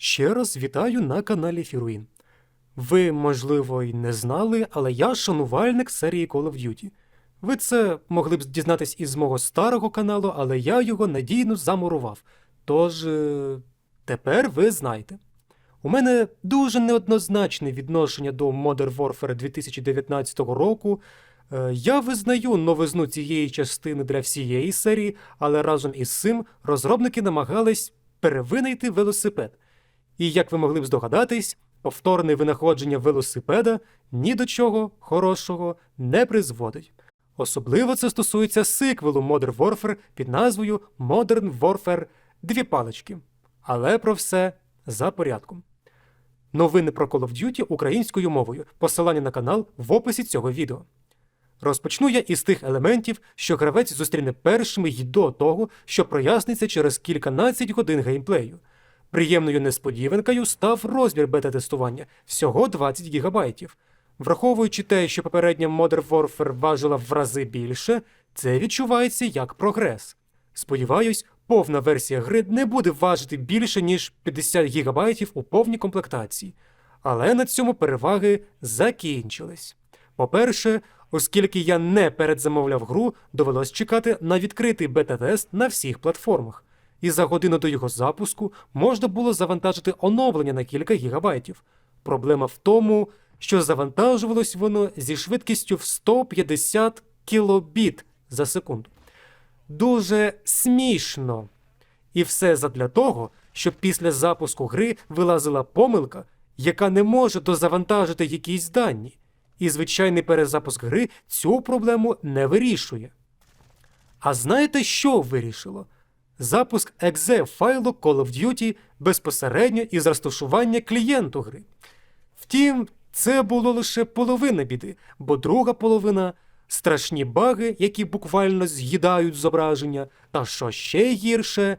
Ще раз вітаю на каналі Фіруїн. Ви, можливо, й не знали, але я шанувальник серії Call of Duty. Ви це могли б дізнатись із мого старого каналу, але я його надійно замурував. Тож е, тепер ви знаєте. У мене дуже неоднозначне відношення до Modern Warfare 2019 року. Е, Я визнаю новизну цієї частини для всієї серії, але разом із цим розробники намагались перевинайти велосипед. І як ви могли б здогадатись, повторне винаходження велосипеда ні до чого хорошого не призводить. Особливо це стосується сиквелу Modern Warfare під назвою Modern Warfare Дві палички. Але про все за порядком. Новини про Call of Duty українською мовою. Посилання на канал в описі цього відео. Розпочну я із тих елементів, що гравець зустріне першими й до того, що проясниться через кільканадцять годин геймплею. Приємною несподіванкою став розмір бета-тестування всього 20 ГБ. Враховуючи те, що попередня Modern Warfare важила в рази більше, це відчувається як прогрес. Сподіваюсь, повна версія гри не буде важити більше, ніж 50 ГБ у повній комплектації. Але на цьому переваги закінчились. По-перше, оскільки я не передзамовляв гру, довелось чекати на відкритий бета-тест на всіх платформах. І за годину до його запуску можна було завантажити оновлення на кілька гігабайтів. Проблема в тому, що завантажувалось воно зі швидкістю в 150 кілобіт за секунду. Дуже смішно. І все задля того, щоб після запуску гри вилазила помилка, яка не може дозавантажити якісь дані. І звичайний перезапуск гри цю проблему не вирішує. А знаєте, що вирішило? Запуск exe файлу Call of Duty безпосередньо із розташування клієнту гри. Втім, це було лише половина біди, бо друга половина страшні баги, які буквально з'їдають зображення, та що ще гірше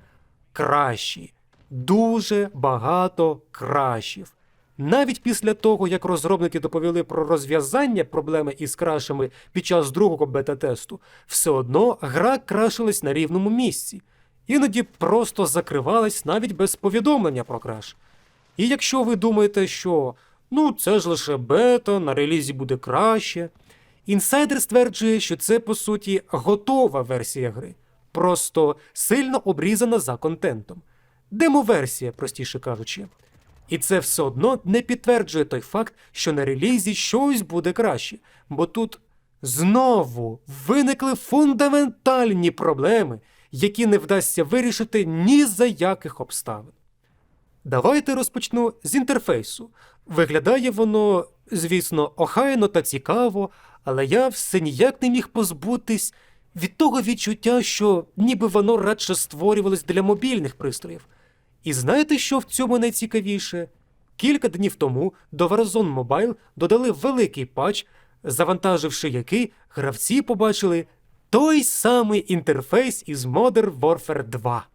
кращі, дуже багато кращів. Навіть після того, як розробники доповіли про розв'язання проблеми із крашами під час другого бета-тесту, все одно гра крашилась на рівному місці, іноді просто закривалась навіть без повідомлення про краш. І якщо ви думаєте, що ну це ж лише бета, на релізі буде краще, інсайдер стверджує, що це по суті готова версія гри, просто сильно обрізана за контентом. Демоверсія, простіше кажучи. І це все одно не підтверджує той факт, що на релізі щось буде краще, бо тут знову виникли фундаментальні проблеми, які не вдасться вирішити ні за яких обставин. Давайте розпочну з інтерфейсу. Виглядає воно, звісно, охайно та цікаво, але я все ніяк не міг позбутись від того відчуття, що ніби воно радше створювалось для мобільних пристроїв. І знаєте, що в цьому найцікавіше? Кілька днів тому до Warzone Mobile додали великий патч, завантаживши який, гравці побачили той самий інтерфейс із Modern Warfare 2.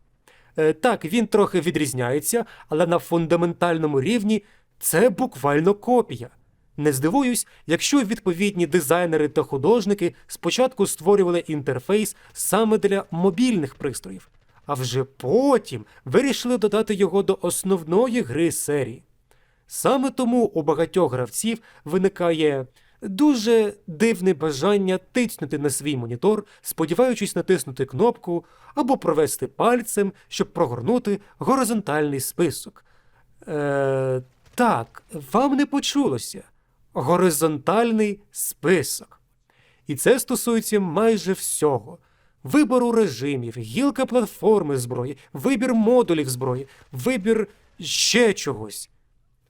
Е, Так, він трохи відрізняється, але на фундаментальному рівні це буквально копія. Не здивуюсь, якщо відповідні дизайнери та художники спочатку створювали інтерфейс саме для мобільних пристроїв, а вже потім вирішили додати його до основної гри серії. Саме тому у багатьох гравців виникає дуже дивне бажання тицнути на свій монітор, сподіваючись натиснути кнопку або провести пальцем, щоб прогорнути горизонтальний список. Е, так, вам не почулося. Горизонтальний список. І це стосується майже всього: вибору режимів, гілка платформи зброї, вибір модулів зброї, вибір ще чогось.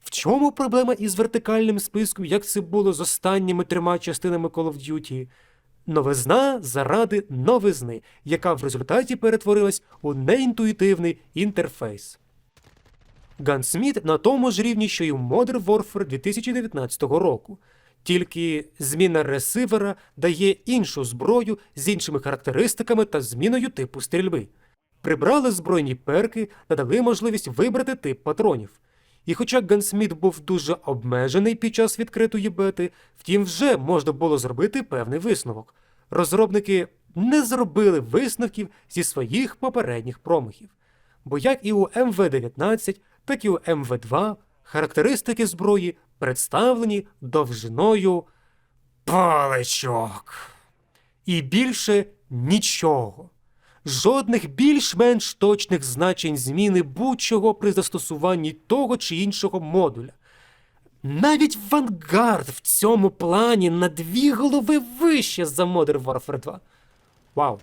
В чому проблема із вертикальним списком, як це було з останніми трьома частинами Call of Duty? Новизна заради новизни, яка в результаті перетворилась у неінтуїтивний інтерфейс. Gunsmith на тому ж рівні, що й у Modern Warfare 2019 року. Тільки зміна ресивера дає іншу зброю з іншими характеристиками та зміною типу стрільби. Прибрали збройні перки, надали можливість вибрати тип патронів. І хоча Gunsmith був дуже обмежений під час відкритої бети, втім вже можна було зробити певний висновок. Розробники не зробили висновків зі своїх попередніх промахів. Бо як і у МВ-19, так і у МВ2 характеристики зброї представлені довжиною паличок. І більше нічого. Жодних більш-менш точних значень зміни будь-чого при застосуванні того чи іншого модуля. Навіть Vanguard в цьому плані на дві голови вище за Modern Warfare 2. Вау!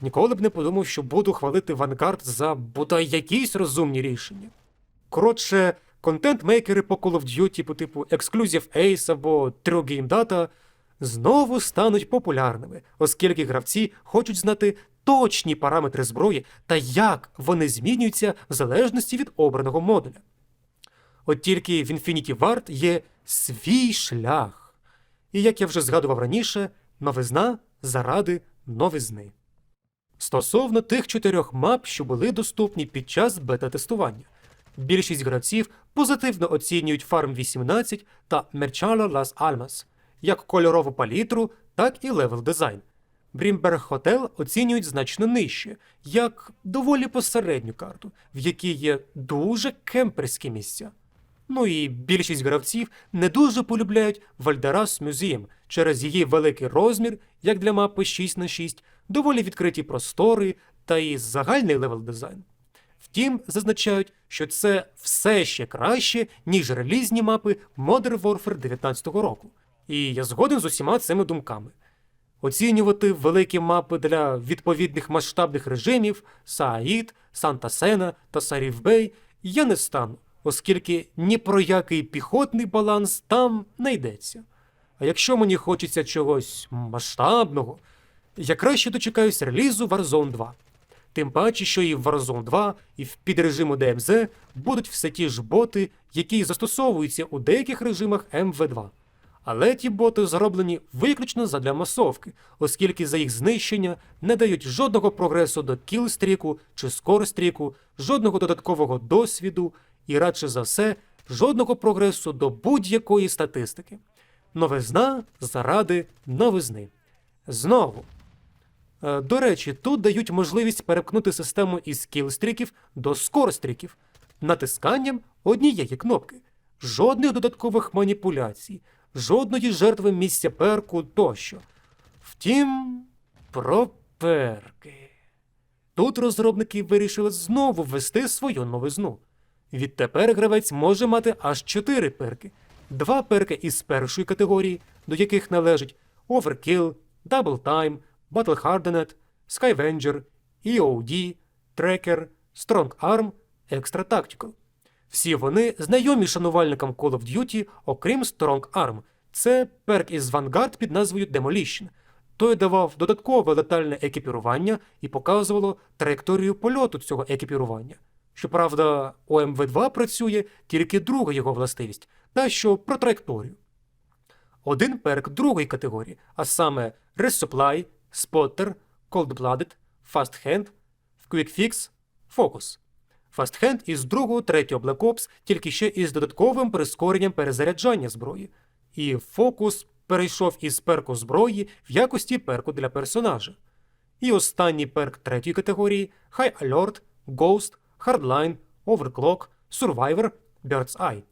Ніколи б не подумав, що буду хвалити Vanguard за бодай якісь розумні рішення. Коротше, контент-мейкери по Call of Duty по типу Exclusive Ace або True Game Data знову стануть популярними, оскільки гравці хочуть знати точні параметри зброї та як вони змінюються в залежності від обраного модуля. От тільки в Infinity Ward є свій шлях. І як я вже згадував раніше, новизна заради новизни. Стосовно тих чотирьох мап, що були доступні під час бета-тестування, більшість гравців позитивно оцінюють Farm 18 та Merchala Las Almas як кольорову палітру, так і левел дизайн. Брімберг Hotel оцінюють значно нижче, як доволі посередню карту, в якій є дуже кемперські місця. Ну і більшість гравців не дуже полюбляють Вальдерас Museum через її великий розмір, як для мапи 6 на 6 доволі відкриті простори та і загальний левел дизайн. Втім, зазначають, що це все ще краще, ніж релізні мапи Modern Warfare 19 року. І я згоден з усіма цими думками. Оцінювати великі мапи для відповідних масштабних режимів Сааїд, Санта Сена та Сарів Бей я не стану, оскільки ні про який піхотний баланс там не йдеться. А якщо мені хочеться чогось масштабного, я краще дочекаюсь релізу Warzone 2. Тим паче, що і в Warzone 2, і в підрежиму DMZ будуть все ті ж боти, які застосовуються у деяких режимах МВ2. Але ті боти зроблені виключно задля масовки, оскільки за їх знищення не дають жодного прогресу до кілстріку чи скорстріку, жодного додаткового досвіду і, радше за все, жодного прогресу до будь-якої статистики. Новизна заради новизни. Знову. Е, До речі, тут дають можливість перепкнути систему із кілстріків до скорстріків натисканням однієї кнопки. Жодних додаткових маніпуляцій, жодної жертви місця перку тощо. Втім, про перки. Тут розробники вирішили знову ввести свою новизну. Відтепер гравець може мати аж чотири перки: два перки із першої категорії, до яких належать Overkill, Double Time, Battle Hardened, Skyvenger, EOD, Tracker, Strong Arm, Extra Tactical. Всі вони знайомі шанувальникам Call of Duty, окрім Strong Arm. Це перк із Vanguard під назвою Demolition. Той давав додаткове летальне екіпірування і показувало траєкторію польоту цього екіпірування. Щоправда, у МВ2 працює тільки друга його властивість, та що про траєкторію. Один перк другої категорії, а саме Resupply, Spotter, Cold-Blooded, Fast Hand, Quick Fix, Focus. Hand із другого, третього Black Ops, тільки ще із додатковим прискоренням перезаряджання зброї. І Focus перейшов із перку зброї в якості перку для персонажа. І останній перк третьої категорії High Alert, Ghost, Hardline, Overclock, Survivor, Bird's Eye.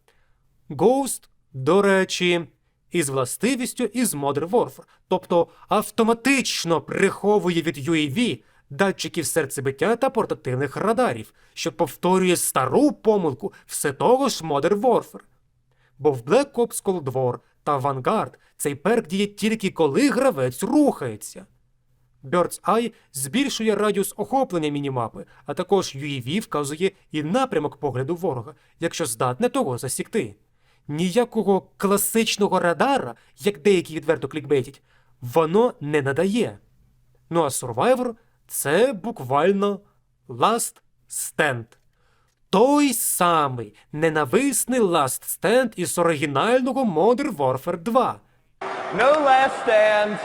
Ghost, до речі, із властивістю із Modern Warfare, тобто автоматично приховує від UAV датчиків серцебиття та портативних радарів, що повторює стару помилку все того ж Modern Warfare. Бо в Black Ops Cold War та Vanguard цей перк діє тільки коли гравець рухається. Bird's Eye збільшує радіус охоплення мінімапи, а також UAV вказує і напрямок погляду ворога, якщо здатне того засікти. Ніякого класичного радара, як деякі відверто клікбейтять, воно не надає. Ну а Survivor це буквально Last Stand. Той самий ненависний Last Stand із оригінального Modern Warfare 2. No last stand.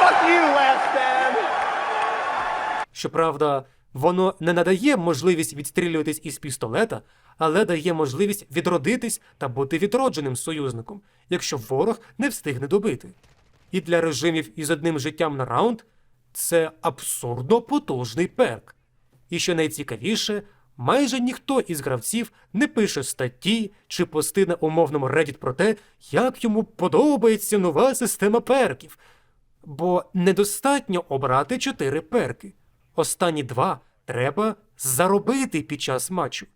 Fuck you, last stand. Щоправда, воно не надає можливість відстрілюватись із пістолета, але дає можливість відродитись та бути відродженим союзником, якщо ворог не встигне добити. І для режимів із одним життям на раунд це абсурдно потужний перк. І що найцікавіше, майже ніхто із гравців не пише статті чи пости на умовному Reddit про те, як йому подобається нова система перків. Бо недостатньо обрати чотири перки. Останні два треба заробити під час матчу.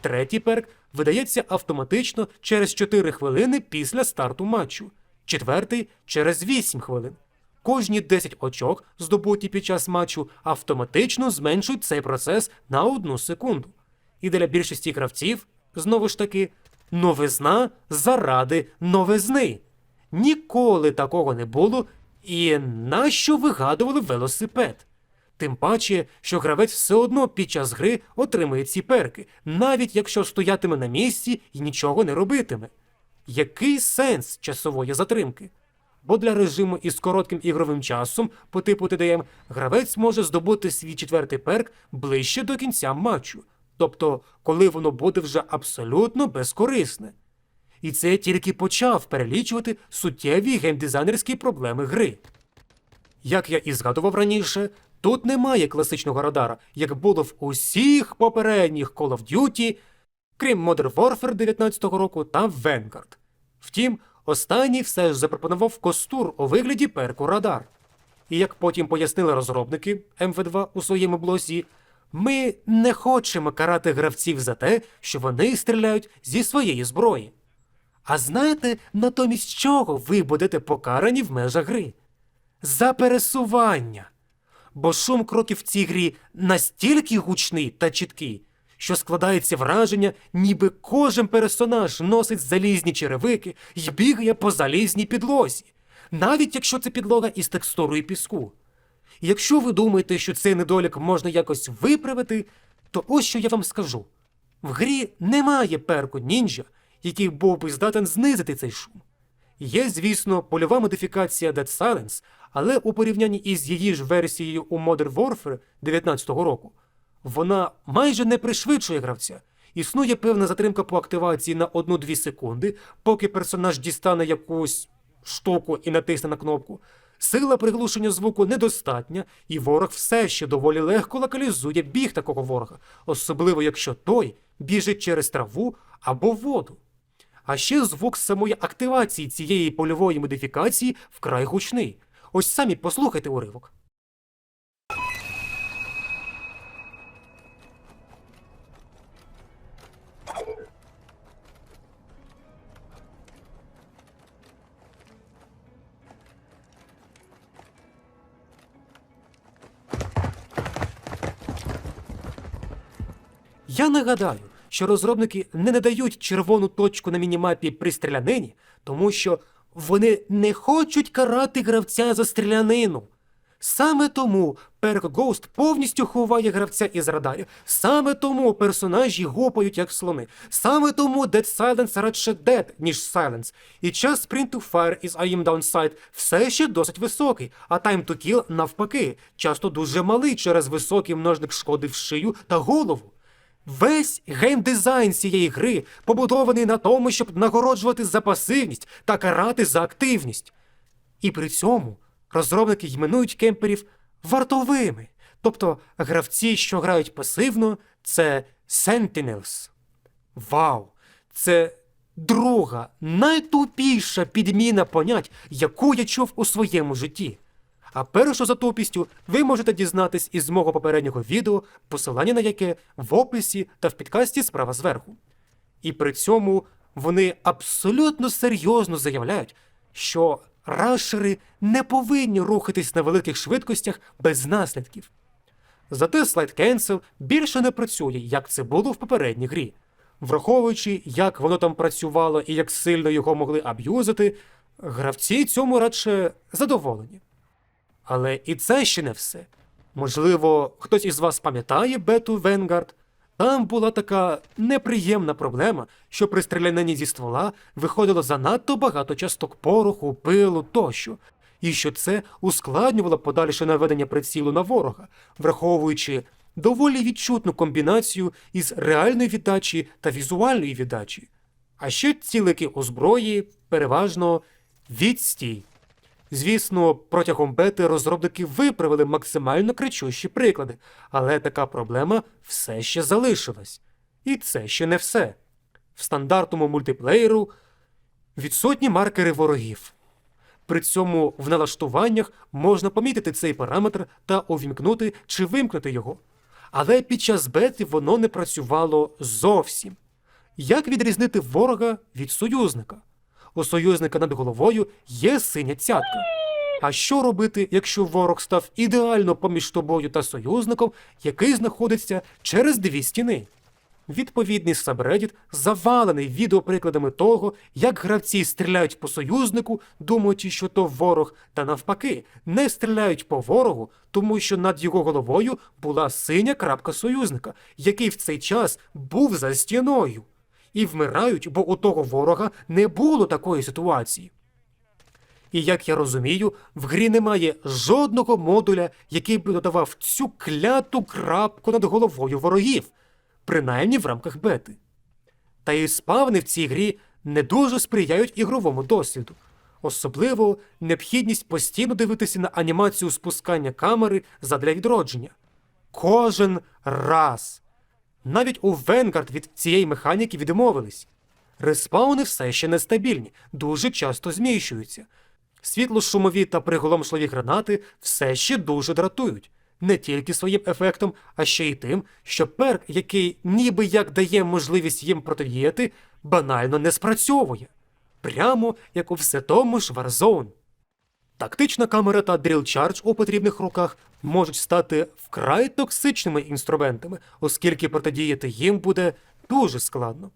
Третій перк видається автоматично через 4 хвилини після старту матчу, четвертий через 8 хвилин. Кожні 10 очок, здобуті під час матчу, автоматично зменшують цей процес на одну секунду. І для більшості гравців, знову ж таки, новизна заради новизни. Ніколи такого не було, і нащо вигадували велосипед? Тим паче, що гравець все одно під час гри отримує ці перки, навіть якщо стоятиме на місці і нічого не робитиме. Який сенс часової затримки? Бо для режиму із коротким ігровим часом по типу ТДМ гравець може здобути свій четвертий перк ближче до кінця матчу, тобто коли воно буде вже абсолютно безкорисне. І це тільки почав перелічувати суттєві геймдизайнерські проблеми гри. Як я і згадував раніше, тут немає класичного радара, як було в усіх попередніх Call of Duty, крім Modern Warfare 19-го року та Vanguard. Втім, останній все ж запропонував костур у вигляді перку радар. І як потім пояснили розробники МВ2 у своєму блозі, ми не хочемо карати гравців за те, що вони стріляють зі своєї зброї. А знаєте, натомість чого ви будете покарані в межах гри? За пересування. Бо шум кроків в цій грі настільки гучний та чіткий, що складається враження, ніби кожен персонаж носить залізні черевики і бігає по залізній підлозі, навіть якщо це підлога із текстурою піску. Якщо ви думаєте, що цей недолік можна якось виправити, то ось що я вам скажу: в грі немає перку нінджа, який був би здатен знизити цей шум. Є, звісно, польова модифікація Dead Silence, але у порівнянні із її ж версією у Modern Warfare 19-го року, вона майже не пришвидшує гравця. Існує певна затримка по активації на 1-2 секунди, поки персонаж дістане якусь штуку і натисне на кнопку. Сила приглушення звуку недостатня, і ворог все ще доволі легко локалізує біг такого ворога, особливо якщо той біжить через траву або воду. А ще звук самої активації цієї польової модифікації вкрай гучний. Ось самі послухайте уривок. Я нагадаю, що розробники не надають червону точку на мінімапі при стрілянині, тому що вони не хочуть карати гравця за стрілянину. Саме тому перк Ghost повністю ховає гравця із радарів. Саме тому персонажі гопають як слони. Саме тому Dead Silence радше Dead, ніж Silence. І час Sprint to Fire із I am Downside все ще досить високий, а Time to Kill навпаки, часто дуже малий через високий множник шкоди в шию та голову. Весь геймдизайн цієї гри побудований на тому, щоб нагороджувати за пасивність та карати за активність. І при цьому розробники іменують кемперів вартовими. Тобто гравці, що грають пасивно, це Sentinels. Вау! Це друга, найтупіша підміна понять, яку я чув у своєму житті. А першу за тупістю ви можете дізнатись із мого попереднього відео, посилання на яке в описі та в підкасті справа зверху. І при цьому вони абсолютно серйозно заявляють, що рашери не повинні рухатись на великих швидкостях без наслідків. Зате Slide Cancel більше не працює, як це було в попередній грі. Враховуючи, як воно там працювало і як сильно його могли аб'юзити, гравці цьому радше задоволені. Але і це ще не все. Можливо, хтось із вас пам'ятає бету Vanguard? Там була така неприємна проблема, що при стрілянині зі ствола виходило занадто багато часток пороху, пилу тощо, і що це ускладнювало подальше наведення прицілу на ворога, враховуючи доволі відчутну комбінацію із реальної віддачі та візуальної віддачі. А ще цілики у зброї переважно відстій. Звісно, протягом бети розробники виправили максимально кричущі приклади, але така проблема все ще залишилась. І це ще не все. В стандартному мультиплеєру відсутні маркери ворогів. При цьому в налаштуваннях можна помітити цей параметр та увімкнути чи вимкнути його. Але під час бети воно не працювало зовсім. Як відрізнити ворога від союзника? У союзника над головою є синя цятка. А що робити, якщо ворог став ідеально поміж тобою та союзником, який знаходиться через дві стіни? Відповідний сабреддіт завалений відеоприкладами того, як гравці стріляють по союзнику, думаючи, що то ворог, та навпаки, не стріляють по ворогу, тому що над його головою була синя крапка союзника, який в цей час був за стіною. І вмирають, бо у того ворога не було такої ситуації. І як я розумію, в грі немає жодного модуля, який би додавав цю кляту крапку над головою ворогів, принаймні в рамках бети. Та і спавни в цій грі не дуже сприяють ігровому досвіду. Особливо необхідність постійно дивитися на анімацію спускання камери задля відродження. Кожен раз. Навіть у Vanguard від цієї механіки відмовились. Респауни все ще нестабільні, дуже часто зміщуються. Світло-шумові та приголомшливі гранати все ще дуже дратують. Не тільки своїм ефектом, а ще й тим, що перк, який ніби як дає можливість їм протидіяти, банально не спрацьовує. Прямо як у все тому ж Warzone. Тактична камера та Drill у потрібних руках можуть стати вкрай токсичними інструментами, оскільки протидіяти їм буде дуже складно.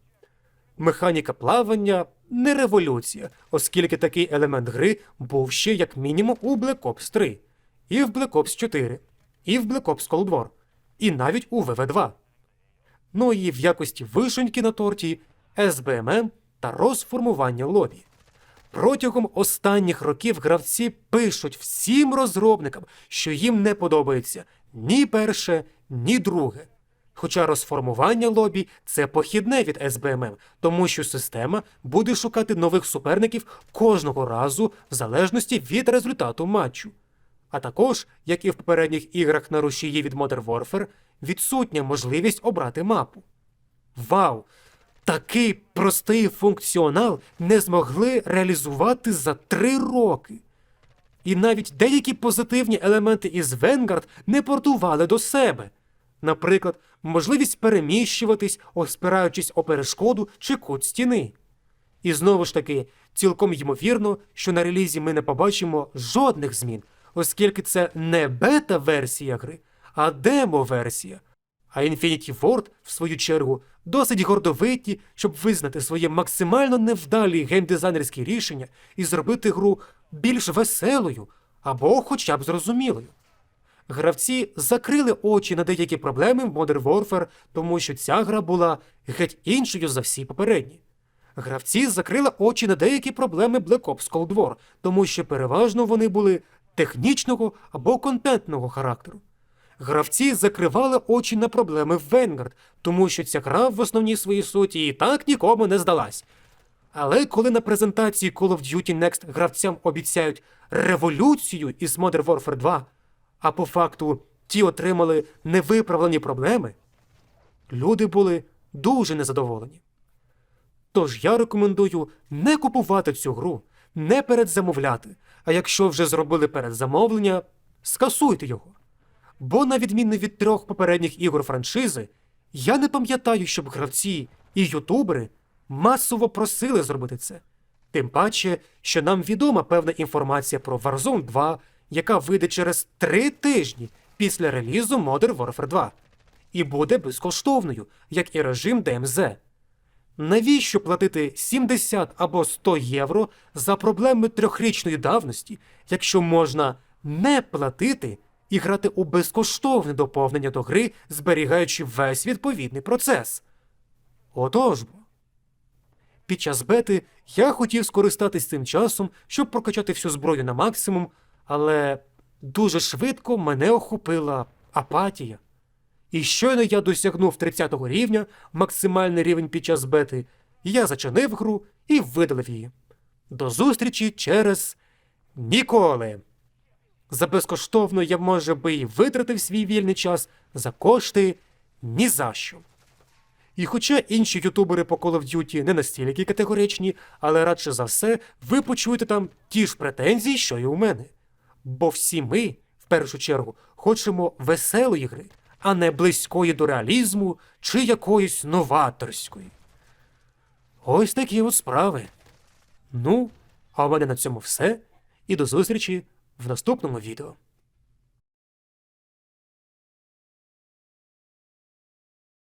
Механіка плавання не революція, оскільки такий елемент гри був ще як мінімум у Black Ops 3, і в Black Ops 4, і в Black Ops Cold War, і навіть у VV2. Ну і в якості вишеньки на торті СБММ та розформування лобі. Протягом останніх років гравці пишуть всім розробникам, що їм не подобається ні перше, ні друге. Хоча розформування лобі це похідне від СБММ, тому що система буде шукати нових суперників кожного разу в залежності від результату матчу. А також, як і в попередніх іграх на рушії від Modern Warfare, відсутня можливість обрати мапу. Вау! Такий простий функціонал не змогли реалізувати за три роки. І навіть деякі позитивні елементи із Vanguard не портували до себе. Наприклад, можливість переміщуватись, опираючись о перешкоду чи кут стіни. І знову ж таки, цілком ймовірно, що на релізі ми не побачимо жодних змін, оскільки це не бета-версія гри, а демо-версія. А Infinity Ward, в свою чергу, досить гордовиті, щоб визнати своє максимально невдалі геймдизайнерські рішення і зробити гру більш веселою або хоча б зрозумілою. Гравці закрили очі на деякі проблеми в Modern Warfare, тому що ця гра була геть іншою за всі попередні. Гравці закрили очі на деякі проблеми Black Ops Cold War, тому що переважно вони були технічного або контентного характеру. Гравці закривали очі на проблеми в Vanguard, тому що ця гра в основній своїй суті і так нікому не здалась. Але коли на презентації Call of Duty Next гравцям обіцяють революцію із Modern Warfare 2, а по факту ті отримали невиправлені проблеми, люди були дуже незадоволені. Тож я рекомендую не купувати цю гру, не передзамовляти, а якщо вже зробили передзамовлення, скасуйте його. Бо, на відміну від трьох попередніх ігор франшизи, я не пам'ятаю, щоб гравці і ютубери масово просили зробити це. Тим паче, що нам відома певна інформація про Warzone 2, яка вийде через три тижні після релізу Modern Warfare 2, і буде безкоштовною, як і режим DMZ. Навіщо платити 70 або 100 євро за проблеми трьохрічної давності, якщо можна не платити і грати у безкоштовне доповнення до гри, зберігаючи весь відповідний процес? Отож бо. Під час бети я хотів скористатись цим часом, щоб прокачати всю зброю на максимум, але дуже швидко мене охопила апатія. І щойно я досягнув 30 го рівня, максимальний рівень під час бети, я зачинив гру і видалив її. До зустрічі через Ніколи. За безкоштовно я, може би, і витратив свій вільний час за кошти ні за що. І хоча інші ютубери по Call of Duty не настільки категоричні, але радше за все ви почуєте там ті ж претензії, що й у мене. Бо всі ми, в першу чергу, хочемо веселої гри, а не близької до реалізму чи якоїсь новаторської. Ось такі от справи. Ну, а у мене на цьому все. І до зустрічі в наступному відео.